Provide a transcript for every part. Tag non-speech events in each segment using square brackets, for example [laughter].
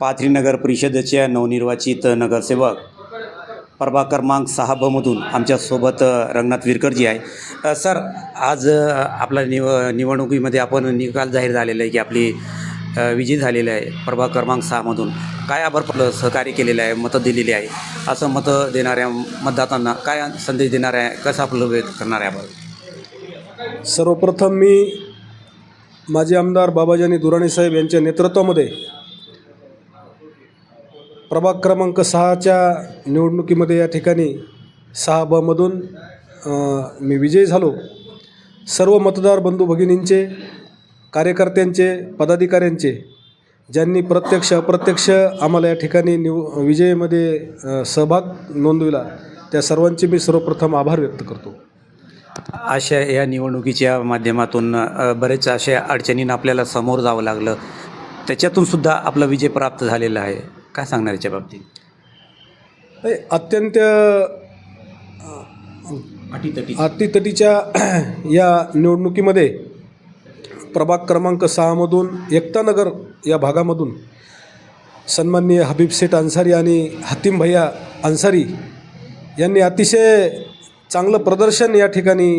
पाथरी नगर परिषदेच्या नवनिर्वाचित नगरसेवक प्रभाग क्रमांक सहा बमधून आमच्यासोबत रंगनाथ विरकरजी आहे. सर आज आपला निव निवडणुकीमध्ये आपण निकाल जाहीर झालेला आहे की आपली विजय झालेला आहे प्रभाग क्रमांक सहामधून काय आभार पडलं सहकार्य केलेलं आहे मतं दिलेली आहे? असं मतं देणाऱ्या मतदातांना काय संदेश देणार आहे? कसं आपलं व्यक्त करणार आहे आपण? सर्वप्रथम मी माजी आमदार बाबाजानी दुराणी साहेब यांच्या नेतृत्वामध्ये प्रभाग क्रमांक सहाच्या निवडणुकीमध्ये या ठिकाणी सहा बमधून मी विजयी झालो. सर्व मतदार बंधू भगिनींचे कार्यकर्त्यांचे पदाधिकाऱ्यांचे ज्यांनी प्रत्यक्ष अप्रत्यक्ष आम्हाला या ठिकाणी निव विजयीमध्ये सहभाग नोंदविला त्या सर्वांचे मी सर्वप्रथम आभार व्यक्त करतो. अशा या निवडणुकीच्या माध्यमातून बरेच अशा अडचणींना आपल्याला समोर जावं लागलं. त्याच्यातून सुद्धा आपला विजय प्राप्त झालेला आहे. काय सांगणार याच्या बाबतीत? अत्यंत अटीतटी अटीतटीच्या [clears throat] या निवडणुकीमध्ये प्रभाग क्रमांक सहामधून एकतानगर या भागामधून सन्माननीय हबीब शेठ अन्सारी आणि हतीम भैया अन्सारी यांनी अतिशय चांगलं प्रदर्शन या ठिकाणी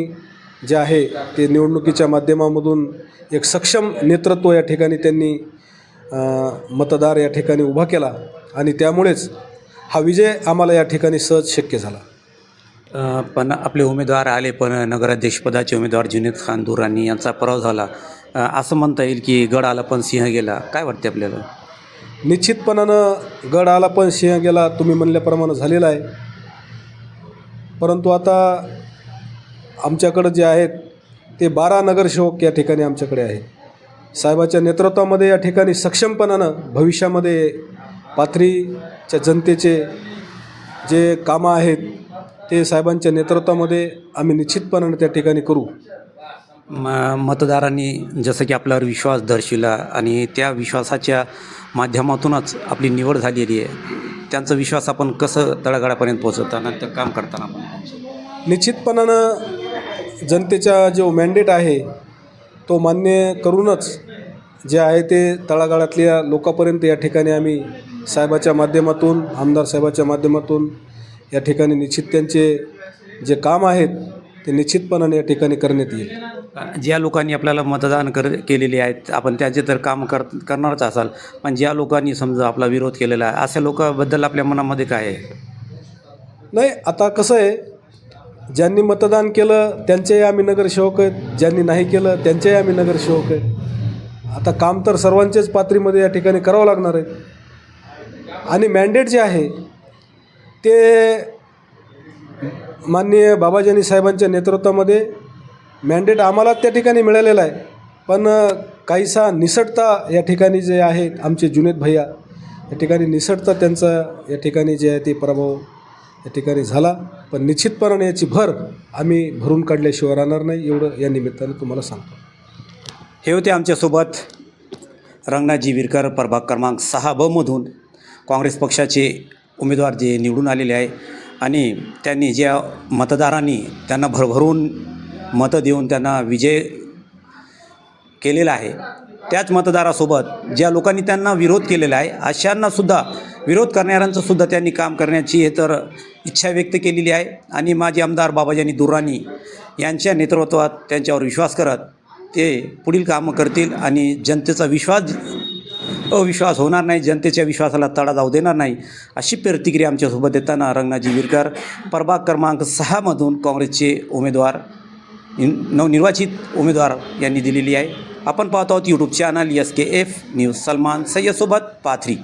जे आहे ते निवडणुकीच्या माध्यमामधून एक सक्षम नेतृत्व या ठिकाणी त्यांनी मतदार या ठिकाणी उभा केला आणि त्यामुळेच हा विजय आम्हाला या ठिकाणी सहज शक्य झाला. पण आपले उमेदवार आले पण नगराध्यक्षपदाचे उमेदवार जुनेद खान दुरानी यांचा पराभव झाला. असं म्हणता येईल की गड आला पण सिंह गेला. काय वाटते आपल्याला? निश्चितपणानं गड आला पण सिंह गेला तुम्ही म्हणल्याप्रमाणे झालेला आहे. परंतु आता आमच्याकडं जे आहेत ते बारा नगरसेवक या ठिकाणी आमच्याकडे आहेत. साहेबाच्या नेतृत्वामध्ये या ठिकाणी सक्षमपणानं भविष्यामध्ये पाथरीच्या जनतेचे जे कामं आहेत ते साहेबांच्या नेतृत्वामध्ये आम्ही निश्चितपणानं त्या ठिकाणी करू. म मतदारांनी जसं की आपल्यावर विश्वास दर्शविला आणि त्या विश्वासाच्या माध्यमातूनच आपली निवड झालेली आहे. त्यांचा विश्वास आपण कसं तळागाळापर्यंत पोहोचवताना ते काम करताना आपण निश्चितपणानं जनतेचा जो मॅन्डेट आहे तो मान्य करूनच जे आहे ते तळागाळातल्या लोकांपर्यंत या ठिकाणी आम्ही साहेबाच्या माध्यमातून आमदार साहेबाच्या माध्यमातून या ठिकाणी निश्चित त्यांचे जे काम आहेत ते निश्चितपणाने या ठिकाणी करण्यात येईल. ज्या लोकांनी आपल्याला मतदान कर केलेले आहेत आपण त्याचे तर काम कर करणारच असाल पण ज्या लोकांनी समजा आपला विरोध केलेला आहे अशा लोकांबद्दल आपल्या मनामध्ये काय आहे? नाही आता कसं आहे ज्यांनी मतदान केलं त्यांचेही आम्ही नगरसेवक आहेत. ज्यांनी नाही केलं त्यांचेही आम्ही नगरसेवक आहेत. आता काम तर सर्वांचेच पातळीमध्ये या ठिकाणी करावं लागणार आहे. आणि मॅन्डेट जे आहे ते माननीय बाबाजानी साहेबांच्या नेतृत्वामध्ये मॅन्डेट आम्हाला त्या ठिकाणी मिळालेलं आहे. पण काहीसा निसटता या ठिकाणी जे आहेत आमचे जुनेद भैया या ठिकाणी निसटता त्यांचा या ठिकाणी जे आहे ते प्रभाव या ठिकाणी झाला. पण निश्चितपणाने याची भर आम्ही भरून काढल्याशिवाय राहणार नाही एवढं या निमित्ताने तुम्हाला सांगतो. हे होते आमच्यासोबत रंगनाथजी विरकर प्रभाग क्रमांक सहा बमधून काँग्रेस पक्षाचे उमेदवार जे निवडून आलेले आहे आणि त्यांनी ज्या मतदारांनी त्यांना भरभरून मतं देऊन त्यांना विजय केलेला आहे त्याच मतदारासोबत ज्या लोकांनी त्यांना विरोध केलेला आहे अशांनासुद्धा विरोध करणाऱ्यांचं सुद्धा त्यांनी काम करण्याची हे तर इच्छा व्यक्त केलेली आहे. आणि माजी आमदार बाबाजानी दुर्राणी यांच्या नेतृत्वात त्यांच्यावर विश्वास करत ते पुढील कामं करतील आणि जनतेचा विश्वास अविश्वास होणार नाही. जनतेच्या विश्वासाला तडा जाऊ देणार नाही अशी प्रतिक्रिया आमच्यासोबत देताना रंगनाथजी विरकर प्रभाग क्रमांक सहामधून काँग्रेसचे उमेदवार नवनिर्वाचित उमेदवार यांनी दिलेली आहे. आपण पाहत आहोत YouTube channel S K F news Salman सय्यदसोबत Pathri.